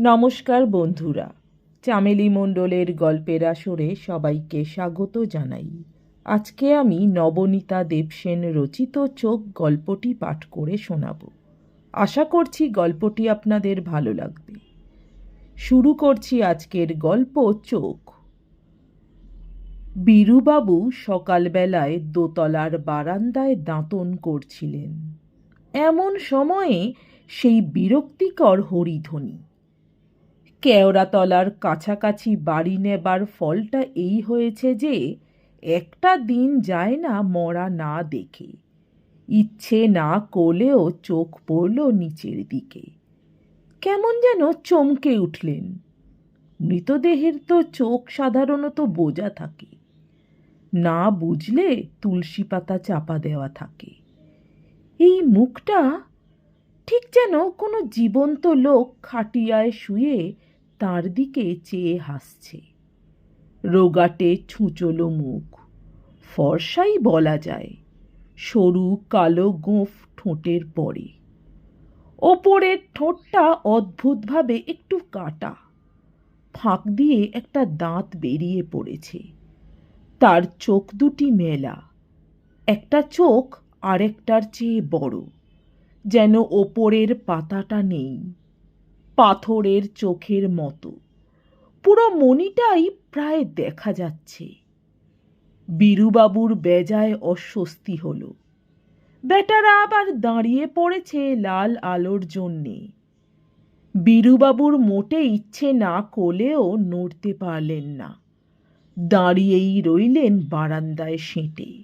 নমস্কার বন্ধুরা, চামেলি মণ্ডলের গল্পের আসরে সবাইকে স্বাগত জানাই। আজকে আমি নবনীতা দেবসেন রচিত চোখ গল্পটি পাঠ করে শোনাব। আশা করছি গল্পটি আপনাদের ভালো লাগবে। শুরু করছি আজকের গল্প চোখ। বীরুবাবু সকালবেলায় দোতলার বারান্দায় দাঁতন করছিলেন। এমন সময়ে সেই বিরক্তিকর হরিধ্বনি কেওড়াতলার কাছাকাছি বাড়ি নেবার ফলটা এই হয়েছে যে, একটা দিন যায় না মরা না দেখে। ইচ্ছে না করলেও চোখ পড়ল নিচের দিকে। কেমন যেন চমকে উঠলেন। মৃতদেহের তো চোখ সাধারণত বোঝা থাকে। না বুঝলে তুলসী পাতা চাপা দেওয়া থাকে। এই মুখটা ঠিক যেন কোনো জীবন্ত লোক খাটিয়ায় শুয়ে তার দিকে চেয়ে হাসছে। রোগাটে ছুঁচলো মুখ। ফর্সাই বলা যায়, সরু কালো গোঁফ ঠোঁটের পরে। ওপরের ঠোঁটটা অদ্ভুতভাবে একটু কাটা। ফাঁক দিয়ে একটা দাঁত বেরিয়ে পড়েছে। তার চোখ দুটি মেলা। একটা চোখ আরেকটার চেয়ে বড়। যেন ওপরের পাতাটা নেই। পাথরের চোখের মতো। পুরো মণিটাই প্রায় দেখা যাচ্ছে। বীরুবাবুর বেজায় অস্বস্তি হলো। বেটারা আবার দাঁড়িয়ে পড়েছে লাল আলোর জন্যে। বীরুবাবুর মোটে ইচ্ছে না করলেও নড়তে পারলেন না। দাঁড়িয়েই রইলেন বারান্দায় সেঁটে।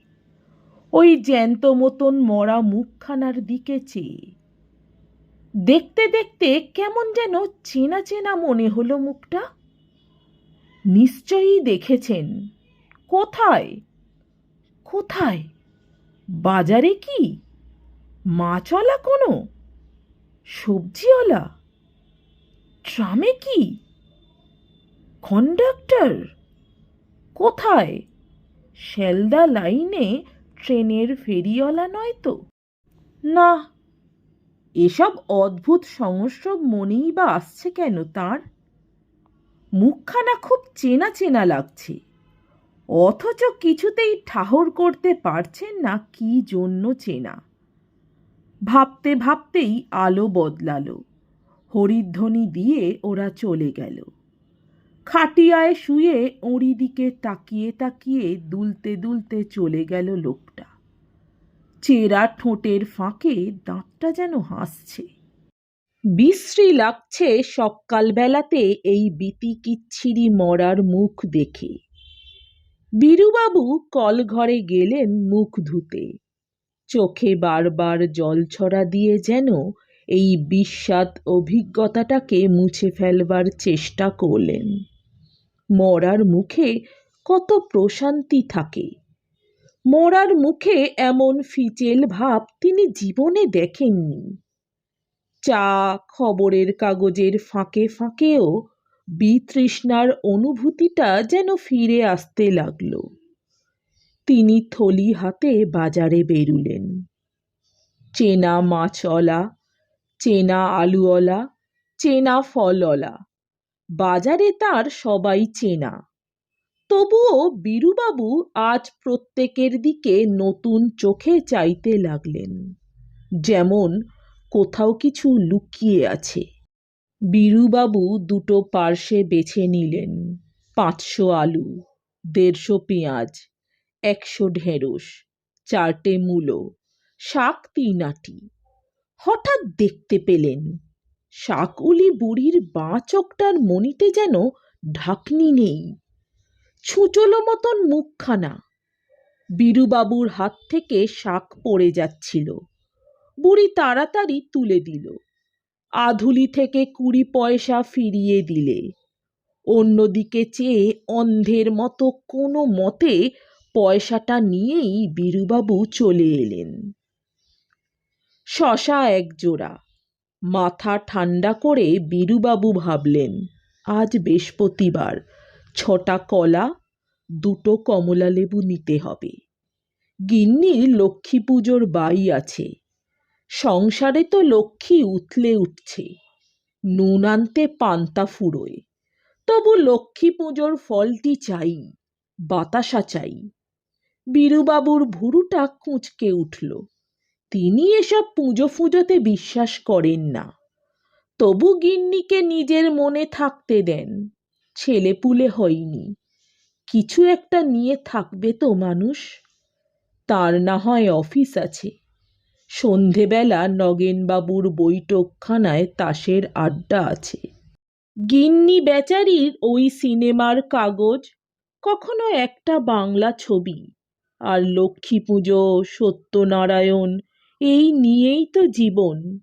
ওই জ্যান্ত মতন মরা মুখখানার দিকে চেয়ে। দেখতে দেখতে কেমন যেন চেনা চেনা মনে হলো মুখটা। নিশ্চয়ই দেখেছেন। কোথায়? কোথায়? বাজারে কি? মাছওয়ালা কোনো? সবজিওয়ালা? ট্রামে কি? কন্ডাক্টর? কোথায়? শেলদা লাইনে ট্রেনের ফেরিওয়ালা নয় তো? না এসব অদ্ভুত সংস্রব মনেই বা আসছে কেন তার? মুখখানা খুব চেনা চেনা লাগছে। অথচ কিছুতেই ঠাহর করতে পারছেন না কি জন্য চেনা। ভাবতে ভাবতেই আলো বদলালো। হরিধ্বনি দিয়ে ওরা চলে গেল। খাটিয়ায় শুয়ে ওঁড়ি দিকে তাকিয়ে তাকিয়ে দুলতে দুলতে চলে গেল লোকটা। চেরা ঠোঁটের ফাঁকে দাঁতটা যেন হাসছে। বিশ্রী লাগছে সকালবেলাতে এই বিতি কিচ্ছিরি মরার মুখ দেখে। বীরুবাবু কলঘরে গেলেন মুখ ধুতে। চোখে বারবার জল ছড়া দিয়ে যেন এই বিস্বাদ অভিজ্ঞতাটাকে মুছে ফেলবার চেষ্টা করলেন। মরার মুখে কত প্রশান্তি থাকে। মরার মুখে এমন ফিচেল ভাব তিনি জীবনে দেখেননি। চা খবরের কাগজের ফাঁকে ফাঁকেও বিতৃষ্ণার অনুভূতিটা যেন ফিরে আসতে লাগল। তিনি থলি হাতে বাজারে বেরুলেন। চেনা মাছওয়ালা, চেনা আলুওয়ালা, চেনা ফলওয়ালা, বাজারে তার সবাই চেনা। তবুও বীরুবাবু আজ প্রত্যেকের দিকে নতুন চোখে চাইতে লাগলেন। যেমন কোথাও কিছু লুকিয়ে আছে। বীরুবাবু দুটো পার্শ্বে বেছে নিলেন। পাঁচশো আলু, দেড়শো পেঁয়াজ, একশো ঢেঁড়স, চারটে মূলো, শাক তিন আটি। হঠাৎ দেখতে পেলেন শাকউলি বুড়ির বাঁ চোখটার মনিতে যেন ঢাকনি নেই। ছুঁচলো মতন মুখখানা। বীরুবাবুর হাত থেকে শাক পড়ে যাচ্ছিল। বুড়ি তাড়াতাড়ি তুলে দিল। আধুলি থেকে কুড়ি পয়সা ফিরিয়ে দিলে। অন্যদিকে চেয়ে অন্ধের মতো কোনো মতে পয়সাটা নিয়েই বীরুবাবু চলে এলেন। শশা এক জোড়া মাথা ঠান্ডা করে বীরুবাবু ভাবলেন, আজ বৃহস্পতিবার। ছটা কলা, দুটো কমলা লেবু নিতে হবে। গিন্নির লক্ষ্মী পুজোর বাই আছে। সংসারে তো লক্ষ্মী উথলে উঠছে। নুন আনতে পান্তা ফুরোয়। তবু লক্ষ্মী পুজোর ফলটি চাই, বাতাসা চাই। বীরুবাবুর ভুরুটা কুঁচকে উঠল। তিনি এসব পুজো ফুজোতে বিশ্বাস করেন না। তবু গিন্নিকে নিজের মনে থাকতে দেন। ছেলেপুলে হয়নি। কিছু একটা নিয়ে থাকবে তো মানুষ। তার না হয় অফিস আছে। সন্ধেবেলা নগেনবাবুর বৈঠকখানায় তাসের আড্ডা আছে। গিন্নি বেচারির ওই সিনেমার কাগজ, কখনো একটা বাংলা ছবি। আর লক্ষ্মী পুজো, সত্যনারায়ণ, এই নিয়েই তো জীবন।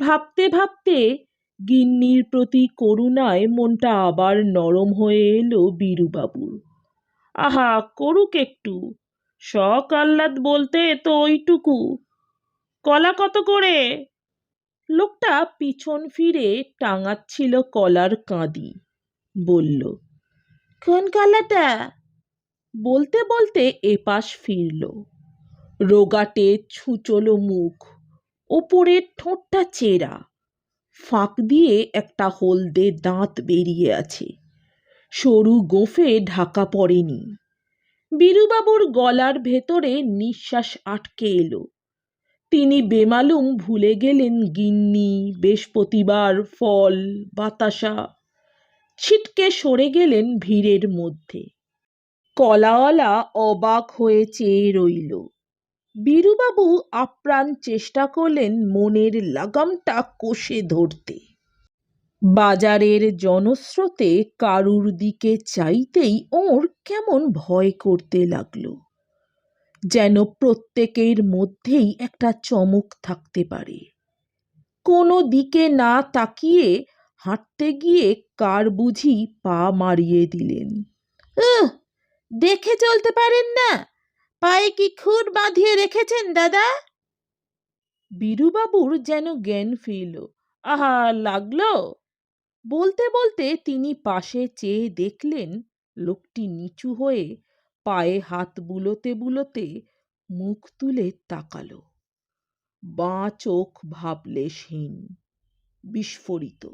ভাবতে ভাবতে গিন্নির প্রতি করুণায় মনটা আবার নরম হয়ে এলো বীরুবাবুর। আহা, করুক একটু। শখ আহ্লাদ বলতে তো ওইটুকু। কলা কত করে? লোকটা পিছন ফিরে টাঙাচ্ছিল কলার কাঁদি, বলল, কোন কলাটা? বলতে বলতে এপাশ ফিরল। রোগাটে ছুচলো মুখ ওপরের ঠোঁটটা চেরা। ফাঁক দিয়ে একটা হলদে দাঁত বেরিয়ে আছে। সরু গোঁফে ঢাকা পড়েনি। বীরুবাবুর গলার ভেতরে নিঃশ্বাস আটকে এলো। তিনি বেমালুম ভুলে গেলেন গিন্নি, বৃহস্পতিবার, ফল, বাতাসা। ছিটকে সরে গেলেন ভিড়ের মধ্যে। কলাওয়ালা অবাক হয়ে চেয়ে রইল। বীরুবাবু আপ্রাণ চেষ্টা করলেন মনের লাগামটা কষে ধরতে। বাজারের জনস্রোতে কারুর দিকে চাইতেই ওর কেমন ভয় করতে লাগল, যেন প্রত্যেকের মধ্যেই একটা চমক থাকতে পারে। কোনো দিকে না তাকিয়ে হাঁটতে গিয়ে কার বুঝি পা মারিয়ে দিলেন। দেখে চলতে পারেন না! পায়ে কি খুর বাঁধিয়ে রেখেছেন, দাদা? বীরুবাবুর যেন জ্ঞান ফিরল। আহা, লাগল? বলতে বলতে তিনি পাশে চেয়ে দেখলেন লোকটি নিচু হয়ে পায়ে হাত বুলোতে বুলোতে মুখ তুলে তাকালো। বাঁ চোখ ভাবলেশহীন, বিস্ফোরিত।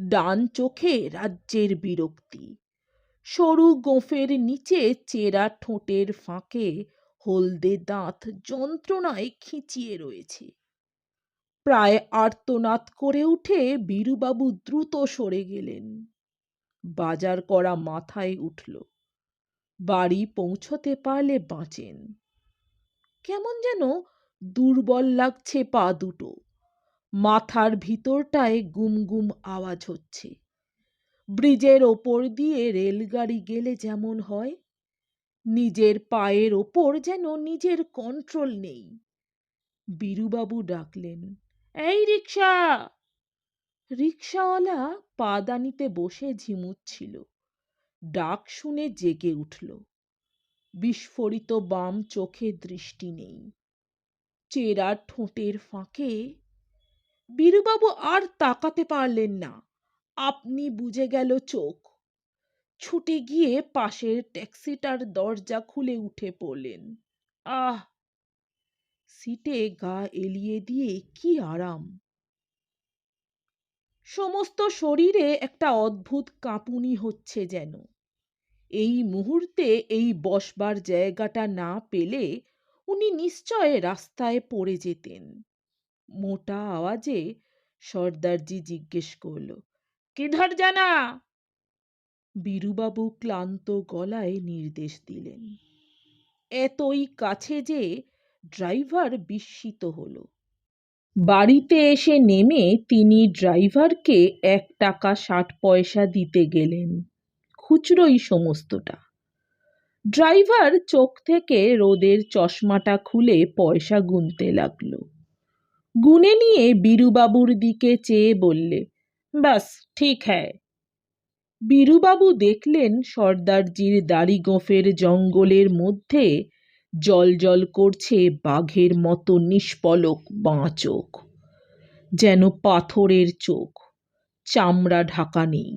ডান চোখে রাজ্যের বিরক্তি। সরু গোঁফের নিচে চেরা ঠোঁটের ফাঁকে হলদে দাঁত যন্ত্রণায় খিঁচিয়ে রয়েছে। প্রায় আর্তনাদ করে উঠে বীরুবাবু দ্রুত সরে গেলেন। বাজার করা মাথায় উঠল। বাড়ি পৌঁছতে পারলে বাঁচেন। কেমন যেন দুর্বল লাগছে পা দুটো। মাথার ভিতরটায় গুম গুম আওয়াজ হচ্ছে। ব্রিজের ওপর দিয়ে রেলগাড়ি গেলে যেমন হয়, নিজের পায়ের ওপর যেন নিজের কন্ট্রোল নেই। বীরুবাবু ডাকলেন, এই রিক্সা রিক্সাওয়ালা পাদানিতে বসে ঝিমুচ্ছিল ডাক শুনে জেগে উঠল, বিস্ফোরিত বাম চোখে দৃষ্টি নেই। চেরা ঠোঁটের ফাঁকে বীরুবাবু আর তাকাতে পারলেন না। আপনি বুঝে গেল চোখ। ছুটে গিয়ে পাশের ট্যাক্সিটার দরজা খুলে উঠে পড়লেন। আহ! সিটে গা এলিয়ে দিয়ে কি আরাম। সমস্ত শরীরে একটা অদ্ভুত কাঁপুনি হচ্ছে যেন। এই মুহূর্তে এই বসবার জায়গাটা না পেলে উনি নিশ্চয় রাস্তায় পড়ে যেতেন। মোটা আওয়াজে সর্দারজি জিজ্ঞেস করল কিধর জানা বীরুবাবু ক্লান্ত গলায় নির্দেশ দিলেন। এতই কাছে যে ড্রাইভার বিস্মিত হলো। বাড়িতে এসে নেমে তিনি ড্রাইভারকে এক টাকা ষাট পয়সা দিতে গেলেন, খুচরোই সমস্তটা। ড্রাইভার চোখ থেকে রোদের চশমাটা খুলে পয়সা গুনতে লাগল। গুনে নিয়ে বীরুবাবুর দিকে চেয়ে বললে বাস ঠিক হ্যায়। বীরুবাবু দেখলেন সর্দারজির দাড়ি গোঁফের জঙ্গলের মধ্যে জল জল করছে বাঘের মতো নিষ্পলক বাঁ চোখ, যেন পাথরের চোখ, চামড়া ঢাকা নেই।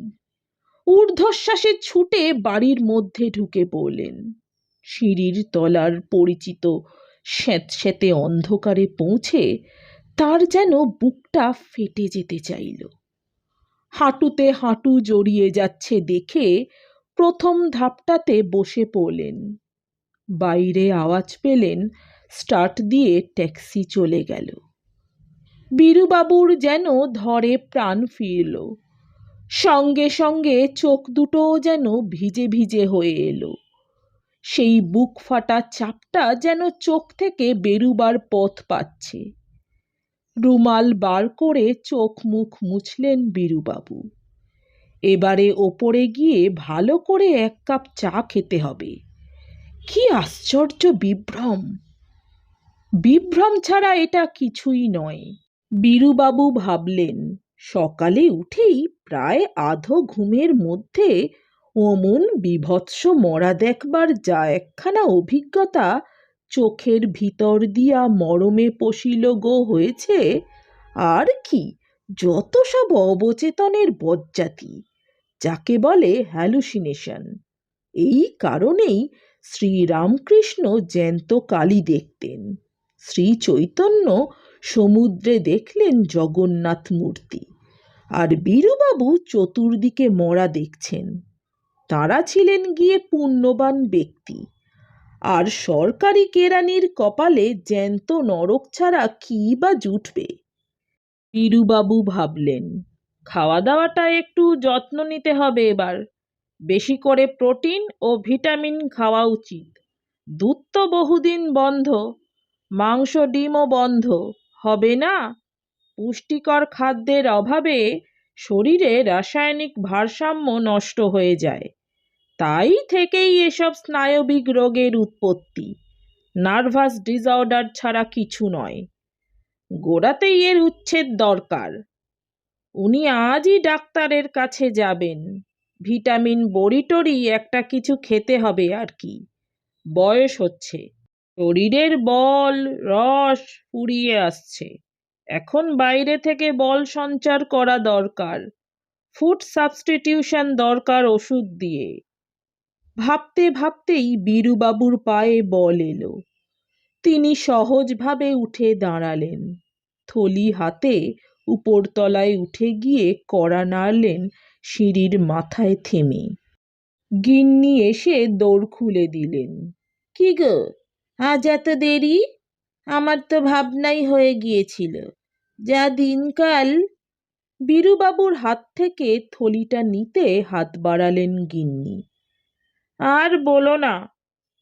ঊর্ধ্বশ্বাসে ছুটে বাড়ির মধ্যে ঢুকে পড়লেন। সিঁড়ির তলার পরিচিত স্যাঁতস্যাঁতে অন্ধকারে পৌঁছে তার যেন বুকটা ফেটে যেতে চাইল। হাঁটুতে হাঁটু জড়িয়ে যাচ্ছে দেখে প্রথম ধাপটাতে বসে পড়লেন। বাইরে আওয়াজ পেলেন, স্টার্ট দিয়ে ট্যাক্সি চলে গেল। বীরুবাবুর যেন ধরে প্রাণ ফিরল। সঙ্গে সঙ্গে চোখ দুটোও যেন ভিজে ভিজে হয়ে এলো। সেই বুক ফাটা চাপটা যেন চোখ থেকে বেরুবার পথ পাচ্ছে। রুমাল বার করে চোখ মুখ মুছলেন বীরুবাবু। এবারে ওপরে গিয়ে ভালো করে এক কাপ চা খেতে হবে। কি আশ্চর্য বিভ্রম! বিভ্রম ছাড়া এটা কিছুই নয়। বীরুবাবু ভাবলেন, সকালে উঠেই প্রায় আধো ঘুমের মধ্যে অমন বিভৎস মরা দেখবার যা একখানা অভিজ্ঞতা চোখের ভিতর দিয়া মরমে পশিল গো হয়েছে। আর কি, যত সব অবচেতনের বজ্জাতি, যাকে বলে হ্যালুসিনেশন এই কারণেই শ্রীরামকৃষ্ণ জ্যান্ত কালী দেখতেন। শ্রী চৈতন্য সমুদ্রে দেখলেন জগন্নাথ মূর্তি। আর বীরুবাবু চতুর্দিকে মরা দেখছেন। তাঁরা ছিলেন গিয়ে পুণ্যবান ব্যক্তি। আর সরকারি কেরানির কপালে জ্যান্ত নরক ছাড়া কী বা জুটবে? বীরুবাবু ভাবলেন খাওয়া দাওয়াটা একটু যত্ন নিতে হবে এবার। বেশি করে প্রোটিন ও ভিটামিন খাওয়া উচিত। দুধ তো বহুদিন বন্ধ, মাংস ডিমও বন্ধ, হবে না? পুষ্টিকর খাদ্যের অভাবে শরীরে রাসায়নিক ভারসাম্য নষ্ট হয়ে যায়। তাই থেকেই এসব স্নায়বিক রোগের উৎপত্তি। নার্ভাস ডিসঅর্ডার ছাড়া কিছু নয়। গোড়াতেই এর উচ্ছেদ দরকার। উনি আজই ডাক্তারের কাছে যাবেন। ভিটামিন বড়িটরি একটা কিছু খেতে হবে আর কি। বয়স হচ্ছে। শরীরের বল, রস ফুরিয়ে আসছে। এখন বাইরে থেকে বল সঞ্চার করা দরকার। ফুড সাবস্টিটিউশন দরকার ওষুধ দিয়ে। ভাবতে ভাবতেই বীরুবাবুর পায়ে বল এলো। তিনি সহজভাবে উঠে দাঁড়ালেন। থলি হাতে উপরতলায় উঠে গিয়ে কড়া নাড়লেন সিঁড়ির মাথায় থেমে। গিন্নি এসে দৌড় খুলে দিলেন। কি গো, আজ এত দেরি? আমার তো ভাবনাই হয়ে গিয়েছিল। যা দিনকাল? বীরুবাবুর হাত থেকে থলিটা নিতে হাত বাড়ালেন গিন্নি। আর বলো না,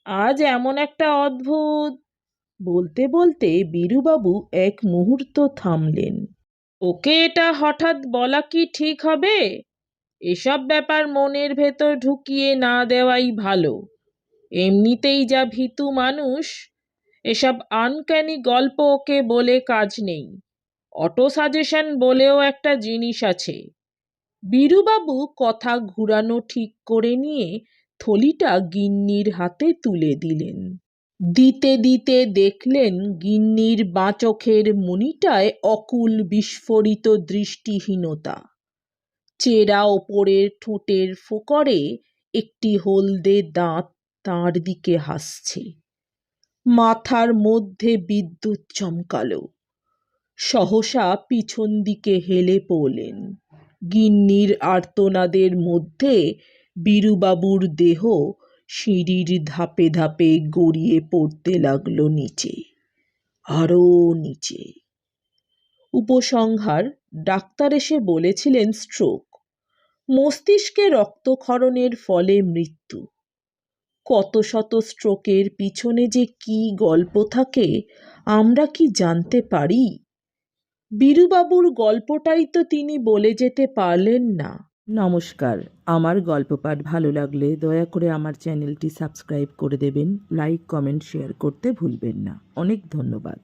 আজ এমন একটা অদ্ভুত। বলতে বলতে বীরুবাবু এক মুহূর্ত থামলেন। ওকে এটা হঠাৎ বলা কি ঠিক হবে? এসব ব্যাপার মনের ভেতর ঢুকিয়ে না দেওয়াই ভালো। এমনিতেই যা ভীতু মানুষ, এসব আনক্যানি গল্প ওকে বলে কাজ নেই। অটো সাজেশন বলেও একটা জিনিস আছে। বীরুবাবু কথা ঘুরানো ঠিক করে নিয়ে থলিটা গিন্নির হাতে তুলে দিলেন। দিতে দিতে দেখলেন গিন্নির বাঁচোখের মণিটায় অকুল বিস্ফোরিত দৃষ্টিহীনতা। চেরা ওপরের ঠোঁটের ফোকরে একটি হলদে দাঁত তাঁর দিকে হাসছে। মাথার মধ্যে বিদ্যুৎ চমকালো। সহসা পিছন দিকে হেলে পড়লেন। গিন্নির আর্তনাদের মধ্যে বীরুবাবুর দেহ সিঁড়ির ধাপে ধাপে গড়িয়ে পড়তে লাগল নিচে, আরও নিচে। উপসংহার ডাক্তার এসে বলেছিলেন স্ট্রোক মস্তিষ্কে রক্তক্ষরণের ফলে মৃত্যু। কত শত স্ট্রোকের পিছনে যে কি গল্প থাকে, আমরা কি জানতে পারি? বীরুবাবুর গল্পটাই তো তিনি বলে যেতে পারলেন না। নমস্কার। আমার গল্প পাঠ ভালো লাগলে দয়া করে আমার চ্যানেলটি সাবস্ক্রাইব করে দেবেন, লাইক, কমেন্ট, শেয়ার করতে ভুলবেন না। অনেক ধন্যবাদ।